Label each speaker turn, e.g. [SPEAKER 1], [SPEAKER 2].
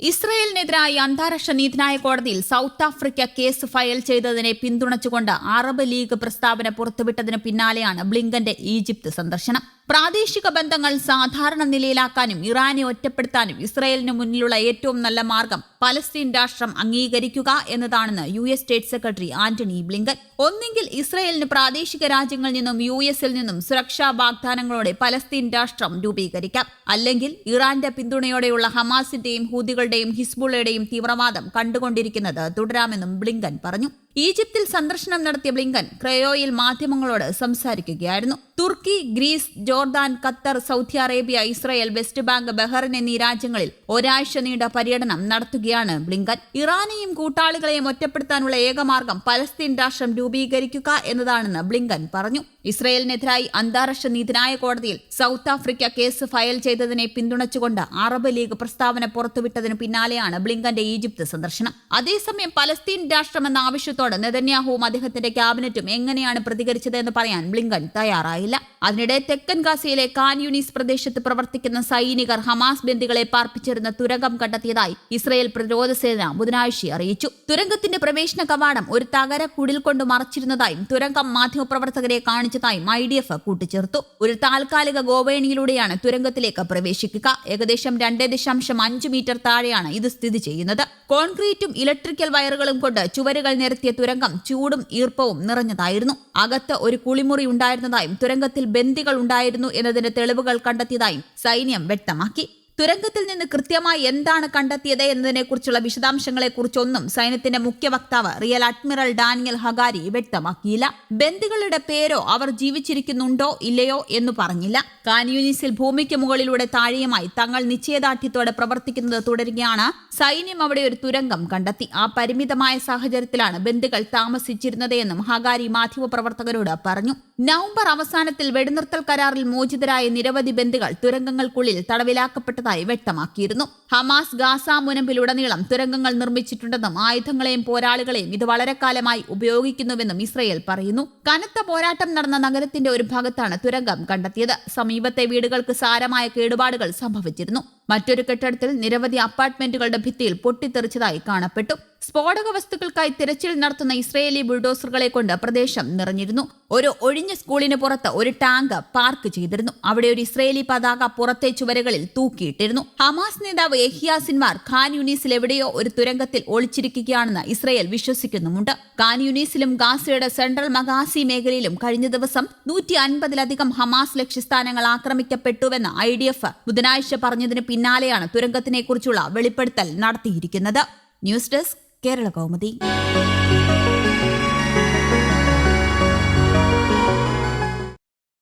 [SPEAKER 1] ഇസ്രയേലിനെതിരായി അന്താരാഷ്ട്ര നീതിന്യായ കോടതിയിൽ സൗത്ത് ആഫ്രിക്ക കേസ് ഫയൽ ചെയ്തതിനെ പിന്തുണച്ചുകൊണ്ട് അറബ് ലീഗ് പ്രസ്താവന പുറത്തുവിട്ടതിന് പിന്നാലെയാണ് ബ്ലിങ്കന്റെ ഈജിപ്ത് സന്ദർശനം. പ്രാദേശിക ബന്ധങ്ങൾ സാധാരണ നിലയിലാക്കാനും ഇറാനെ ഒറ്റപ്പെടുത്താനും ഇസ്രായേലിന് മുന്നിലുള്ള ഏറ്റവും നല്ല മാർഗം പലസ്തീൻ രാഷ്ട്രം അംഗീകരിക്കുക എന്നതാണെന്ന് U S state secretary Antony Blinken. ഒന്നെങ്കിൽ ഇസ്രായേലിന് പ്രാദേശിക രാജ്യങ്ങളിൽ നിന്നും യു എസിൽ നിന്നും സുരക്ഷാ വാഗ്ദാനങ്ങളോടെ പലസ്തീൻ രാഷ്ട്രം രൂപീകരിക്കാം. അല്ലെങ്കിൽ ഇറാന്റെ പിന്തുണയോടെയുള്ള ഹമാസിന്റെയും ഹൂതികളുടെയും ഹിസ്ബുള്ളയുടെയും തീവ്രവാദം കണ്ടുകൊണ്ടിരിക്കുന്നത് തുടരാമെന്നും ബ്ലിങ്കൻ പറഞ്ഞു. ഈജിപ്തിൽ സന്ദർശനം നടത്തിയ ബ്ലിങ്കൻ ക്രയോയിൽ മാധ്യമങ്ങളോട് സംസാരിക്കുകയായിരുന്നു. തുർക്കി Greece Jordan Qatar Saudi Arabia Israel West Bank Bahrain എന്നീ രാജ്യങ്ങളിൽ ഒരാഴ്ച നീണ്ട പര്യടനം നടത്തുകയാണ് ബ്ലിങ്കൻ. ഇറാനെയും കൂട്ടാളികളെയും ഒറ്റപ്പെടുത്താനുള്ള ഏകമാർഗം പലസ്തീൻ രാഷ്ട്രം രൂപീകരിക്കുക എന്നതാണെന്ന് ബ്ലിങ്കൻ പറഞ്ഞു. ഇസ്രയേലിനെതിരായി അന്താരാഷ്ട്ര നീതിന്യായ കോടതിയിൽ സൗത്ത് ആഫ്രിക്ക കേസ് ഫയൽ ചെയ്തതിനെ പിന്തുണച്ചുകൊണ്ട് അറബ് ലീഗ് പ്രസ്താവന പുറത്തുവിട്ടതിന് പിന്നാലെയാണ് ബ്ലിങ്കന്റെ ഈജിപ്ത് സന്ദർശനം. അതേസമയം പലസ്തീൻ രാഷ്ട്രമെന്ന ആവശ്യത്തോട് നെതന്യാഹുവും അദ്ദേഹത്തിന്റെ ക്യാബിനറ്റും എങ്ങനെയാണ് പ്രതികരിച്ചതെന്ന് പറയാൻ ബ്ലിങ്കൻ തയ്യാറായില്ല. അതിനിടെ തെക്കൻ ഗാസയിലെ കാൻ യൂണീസ് പ്രദേശത്ത് പ്രവർത്തിക്കുന്ന സൈനികർ ഹമാസ് ബന്ദികളെ പാർപ്പിച്ചിരുന്ന തുരങ്കം കണ്ടെത്തിയതായി ഇസ്രയേൽ പ്രതിരോധ സേന ബുധനാഴ്ച അറിയിച്ചു. തുരങ്കത്തിന്റെ പ്രവേശന കവാടം ഒരു തകര കുടിൽ കൊണ്ട് മറച്ചിരുന്നതായും തുരങ്കം മാധ്യമപ്രവർത്തകരെ കാണിച്ചതായും ഐ ഡി എഫ് കൂട്ടിച്ചേർത്തു. ഒരു താൽക്കാലിക ഗോവേണിയിലൂടെയാണ് തുരങ്കത്തിലേക്ക് പ്രവേശിക്കുക. ഏകദേശം രണ്ട് ദശാംശം അഞ്ച് മീറ്റർ താഴെയാണ് ഇത് സ്ഥിതി ചെയ്യുന്നത്. കോൺക്രീറ്റും ഇലക്ട്രിക്കൽ വയറുകളും കൊണ്ട് ചുവരുകൾ നിരത്തിയ തുരങ്കം ചൂടും ഈർപ്പവും നിറഞ്ഞതായിരുന്നു. അകത്ത് ഒരു കുളിമുറി ഉണ്ടായിരുന്നതായും തുരങ്കത്തിൽ ബന്ദികൾ ഉണ്ടായിരുന്നു എന്നതിന്റെ തെളിവുകൾ കണ്ടെത്തിയതായും സൈന്യം വ്യക്തമാക്കി. തുരങ്കത്തിൽ നിന്ന് കൃത്യമായി എന്താണ് കണ്ടെത്തിയത് എന്നതിനെക്കുറിച്ചുള്ള വിശദാംശങ്ങളെക്കുറിച്ചൊന്നും സൈന്യത്തിന്റെ മുഖ്യ വക്താവ് റിയൽ അഡ്മിറൽ ഡാനിയൽ ഹഗാരി വ്യക്തമാക്കിയില്ല. ബന്ദികളുടെ പേരോ അവർ ജീവിച്ചിരിക്കുന്നുണ്ടോ ഇല്ലയോ എന്ന് പറഞ്ഞില്ല. കാൻയൂനിസിൽ ഭൂമിക്ക് മുകളിലൂടെ താഴെയുമായി തങ്ങൾ നിശ്ചയദാർഢ്യത്തോടെ പ്രവർത്തിക്കുന്നത് തുടരുകയാണ് സൈന്യം അവിടെ ഒരു തുരങ്കം കണ്ടെത്തി. ആ പരിമിതമായ സാഹചര്യത്തിലാണ് ബന്ദികൾ താമസിച്ചിരുന്നത് എന്നും ഹഗാരി മാധ്യമപ്രവർത്തകരോട് പറഞ്ഞു. നവംബർ അവസാനത്തിൽ വെടിനിർത്തൽ കരാറിൽ മോചിതരായ നിരവധി ബന്ദികൾ തുരങ്കങ്ങൾക്കുള്ളിൽ തടവിലാക്കപ്പെട്ടതായി വ്യക്തമാക്കിയിരുന്നു. ഹമാസ് ഗാസ മുനമ്പിലുടനീളം തുരങ്കങ്ങൾ നിർമ്മിച്ചിട്ടുണ്ടെന്നും ആയുധങ്ങളെയും പോരാളികളെയും ഇത് വളരെ കാലമായി ഉപയോഗിക്കുന്നുവെന്നും ഇസ്രയേൽ പറയുന്നു. കനത്ത പോരാട്ടം നടന്ന നഗരത്തിന്റെ ഒരു ഭാഗത്താണ് തുരങ്കം കണ്ടെത്തിയത്. സമീപത്തെ വീടുകൾക്ക് സാരമായ കേടുപാടുകൾ സംഭവിച്ചിരുന്നു. മറ്റൊരു കെട്ടിടത്തിൽ നിരവധി അപ്പാർട്ട്മെന്റുകളുടെ ഭിത്തിയിൽ പൊട്ടിത്തെറിച്ചതായി കാണപ്പെട്ടു. സ്ഫോടക വസ്തുക്കൾക്കായി തിരച്ചിൽ നടത്തുന്ന ഇസ്രയേലി ബുൾഡോസറുകളെ കൊണ്ട് പ്രദേശം നിറഞ്ഞിരുന്നു. ഒരു ഒഴിഞ്ഞ സ്കൂളിന് പുറത്ത് ഒരു ടാങ്ക് പാർക്ക് ചെയ്തിരുന്നു. അവിടെ ഒരു ഇസ്രയേലി പതാക പുറത്തെ ചുവരുകളിൽ തൂക്കിയിട്ടിരുന്നു. ഹമാസ് നേതാവ് എഹിയ സിൻവാർ ഖാൻ യൂണീസിൽ എവിടെയോ ഒരു തുരങ്കത്തിൽ ഒളിച്ചിരിക്കുകയാണെന്ന് ഇസ്രയേൽ വിശ്വസിക്കുന്നുമുണ്ട്. ഖാൻ യൂണീസിലും ഗാസയുടെ സെൻട്രൽ മഗാസി മേഖലയിലും കഴിഞ്ഞ ദിവസം നൂറ്റി അൻപതിലധികം ഹമാസ് ലക്ഷ്യസ്ഥാനങ്ങൾ ആക്രമിക്കപ്പെട്ടുവെന്ന് ഐ ഡി എഫ് ബുധനാഴ്ച പറഞ്ഞതിന് പിന്നാലെയാണ് തുരങ്കത്തിനെക്കുറിച്ചുള്ള വെളിപ്പെടുത്തൽ നടത്തിയിരിക്കുന്നത്. News desk Kerala Kaumudi.